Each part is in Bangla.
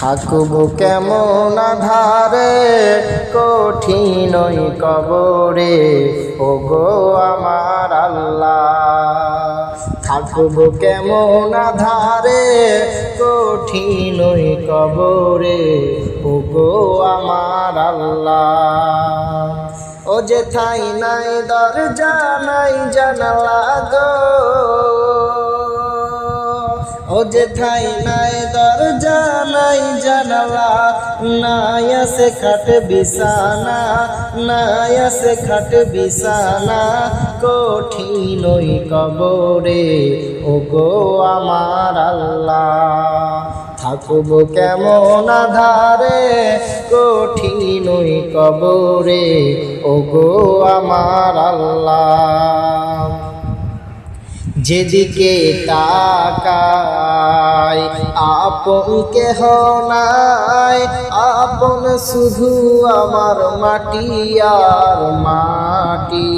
থাকব কেমন আধারে কঠিনই কবরে। ও গো আমার আল্লাহ। থাকব কেমন আধারে? কঠিনই কবরে। ও গো আমার আল্লাহ। ও যে থাই নাই, দরজা নাই, জানালা গো। ঠাই নাই, দরজা নাই, জানালা নাই, আছে খাট বিছানা, নাই, আছে খাট বিছানা, কঠিন ওই কবরে। ও গো আমার আল্লাহ, থাকব কেমন আধারে? কঠিন কবরে। ও গো আমার আল্লাহ, যেদিকে তাকাই আপন কেহ নাই। আপন শুধু আমার মাটি আর মাটি।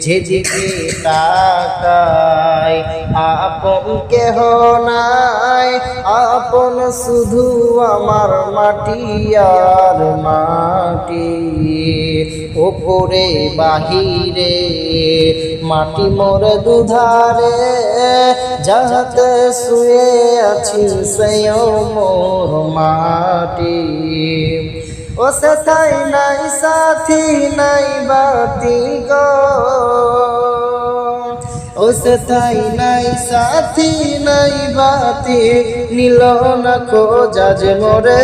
যেদিকে তাকাই, আপন কেহ নাই। আপন শুধু আমার মাটি আর মাটি। ওপরে বাহিরে মাটি মোর দুধারে, যাহাতে শুয়ে আছি সেই মোর মাটি। ও সেথাই নাই সাথী, নাই বাতি গো। সেথাই নাই, সাথী নাই, বাতি নীল না খোঁজাজ মোরে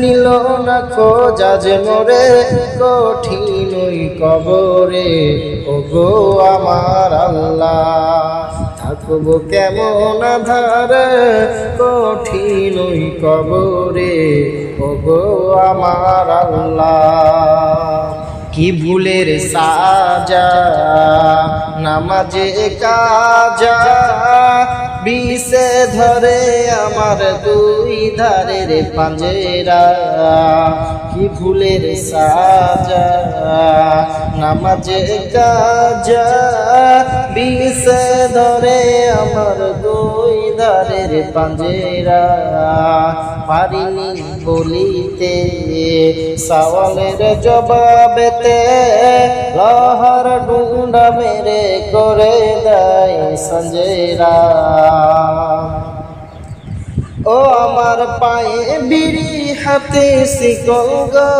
নীল না খোঁজাজ মোরে কঠিন কবরে। ও গো আমার আল্লাহ, থাকব কেমন ধারে কঠিন কবরে? ও গো আমার আল্লাহ। কি ভুলের সাজা নামাজে কাজা বিষে ধরে আমার দুই ধারের পাঞ্জেরা। কি ভুলের সাজা, নামাজে কাজা, বিষে ধরে আমার দুই ধারের পাঞ্জেরা। পারিনি বলিতে, সওয়ালের জবাবেতে লহর ডুন্ডা মেরে করে দেয় সঞ্জেরা। ও আমার পায়ে বিড়ি হাতে শিকল গো।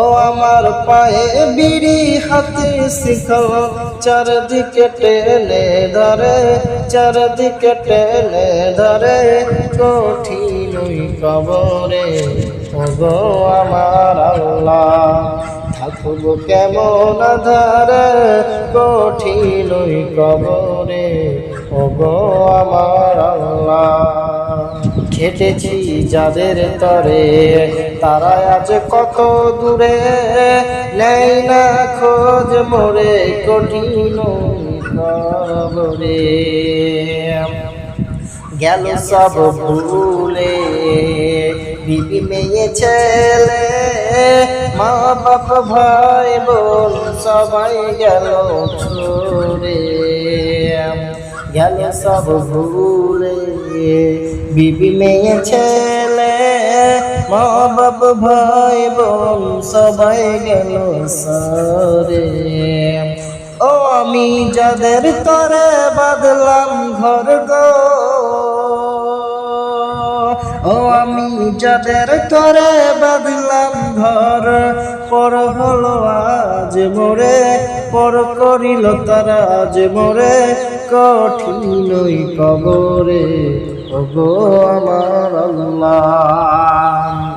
ও আমার পায়ে বিড়ি হাতে শিখল চারদিকে টেনে ধরে, চারদিকে টেনে ধরে, কঠিন কবরে। ও আমার আল্লাহ। থাকব কেমন ধারে কঠিন কবরে? ও গো আমার আল্লাহ। খেটেছি যাদের তরে, তারা আজ কত দূরে? নেই না খোঁজ মোরে কঠিন কবরে। গেল সব ভুলে বিবি মেয়ে ছেলে মা বাপ ভাই বোন সবাই গেল ছড়ে। গেল সব ভুলে বিবি মেয়ে ছেলে মা বাপ ভাই বোন সবাই গেল সরে। ও আমি যাদের তরে বাদলাম ঘর গো যাদের তরে বাঁধলাম ঘর। পর হলো আজ মোরে, পর করিল তারা আজ মোরে। কঠিন কবরে ও গো আমার আল্লাহ।